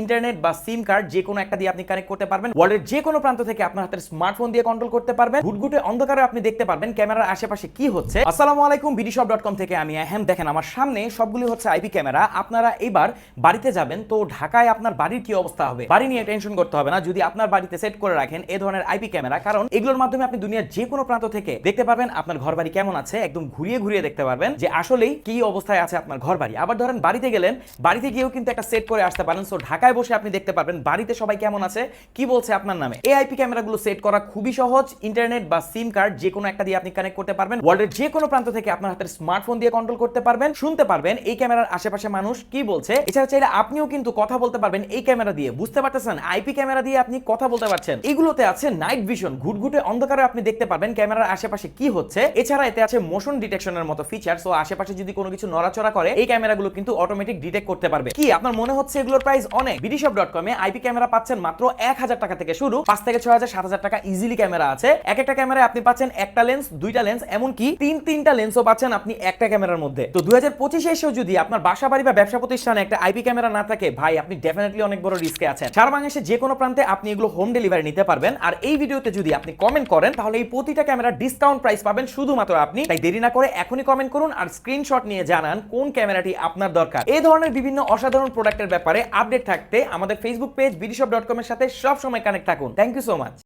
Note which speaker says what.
Speaker 1: Internet বা সিম card যে কোনো একটা দিয়ে আপনি কানেক্ট করতে পারবেন। ওয়ার্ল্ডের যে কোনো প্রান্ত থেকে আপনার হাতের স্মার্টফোন দিয়ে কন্ট্রোল করতে পারবেন। ঘুটঘুটে অন্ধকারে আপনি দেখতে পারবেন ক্যামেরার আশেপাশে কি হচ্ছে। আসসালামু আলাইকুম বিডিশপ ডট কম থেকে আমি আহম দেখেন, আমার সামনে সবগুলি হচ্ছে আইপি ক্যামেরা। আপনারা এবার বাড়িতে যাবেন, তো ঢাকায় আপনার বাড়ির কি অবস্থা হবে? বাড়ি নিয়ে টেনশন করতে হবে না। যদি আপনার বাড়িতে সেট করে রাখেন, এ ধরনের আইপি ক্যামেরা, কারণ এগুলোর মাধ্যমে আপনি দুনিয়ার যে কোনো প্রান্ত থেকে দেখতে পারবেন আপনার ঘর বাড়ি কেমন আছে। একদম ঘুরিয়ে ঘুরিয়ে দেখতে পারবেন যে আসলেই কি অবস্থায় আছে আপনার ঘর বাড়ি আবার ধরেন বাড়িতে গেলেন, বাড়িতে গিয়েও কিন্তু একটা সেট করে আসতে পারেন। সো ঢাকায় বসে আপনি দেখতে পারবেন বাড়িতে সবাই কেমন আছে, কি বলছে আপনার নামে। এই আইপি ক্যামেরাগুলো সেট করা খুবই সহজ ইন্টারনেট বা সিম কার্ড যে কোনো একটা দিয়ে আপনি কানেক্ট করতে পারবেন ওয়ার্ল্ডের যে কোনো প্রান্ত থেকে আপনার হাতের স্মার্টফোন দিয়ে কন্ট্রোল করতে পারবেন, শুনতে পারবেন এই ক্যামেরার আশেপাশে মানুষ কি বলছে। এছাড়া চাইলে আপনিও কিন্তু কথা বলতে পারবেন এই ক্যামেরা দিয়ে, বুঝতে পারতেছেন? আইপি ক্যামেরা দিয়ে আপনি কথা বলতে পারছেন। এগুলোতে আছে নাইট ভিশন ঘুটঘুটে অন্ধকারে আপনি দেখতে পারবেন ক্যামেরার আশেপাশে কি হচ্ছে। এছাড়া এতে আছে মোশন ডিটেকশনের মতো ফিচার সো আশেপাশে যদি কোনো কিছু নড়াচড়া করে, এই ক্যামেরাগুলো কিন্তু অটোমেটিক ডিটেক্ট করতে পারবে। কি আপনার মনে হচ্ছে এগুলোর প্রাইস অনেক বিডিশপ ডট কমে আইপি ক্যামেরা পাচ্ছেন মাত্র এক হাজার টাকা থেকে শুরু, পাঁচ থেকে ছয় হাজার, সাত হাজার টাকা ইজিলি ক্যামেরা আছে। এক একটা ক্যামেরায় আপনি পাচ্ছেন একটা লেন্স দুইটা লেন্স এমনকি তিন, তিনটা লেন্সও পাচ্ছেন আপনি একটা ক্যামেরার মধ্যে। তো দুই হাজার পঁচিশে এসেও যদি আপনার বাসা বাড়ি বা ব্যবসা প্রতিষ্ঠানে একটা আইপি ক্যামেরা না থাকে, ভাই, আপনি ডেফিনেটলি অনেক বড় রিস্কে আছেন। সারা বাংলাদেশে যে কোনো প্রান্তে আপনি এগুলো হোম ডেলিভারি নিতে পারবেন। আর এই ভিডিওতে যদি আপনি কমেন্ট করেন, তাহলে এই প্রতিটা ক্যামেরা ডিসকাউন্ট প্রাইস পাবেন শুধুমাত্র আপনি। তাই দেরি না করে এখনই কমেন্ট করুন আর স্ক্রিনশট নিয়ে জানান কোন ক্যামেরাটি আপনার দরকার। এই ধরনের বিভিন্ন অসাধারণ প্রোডাক্টের ব্যাপারে আপডেট থাকতে আমাদের ফেসবুক পেজ বিডিশপ ডট কমের সাথে সবসময় কানেক্ট থাকুন। Thank you so much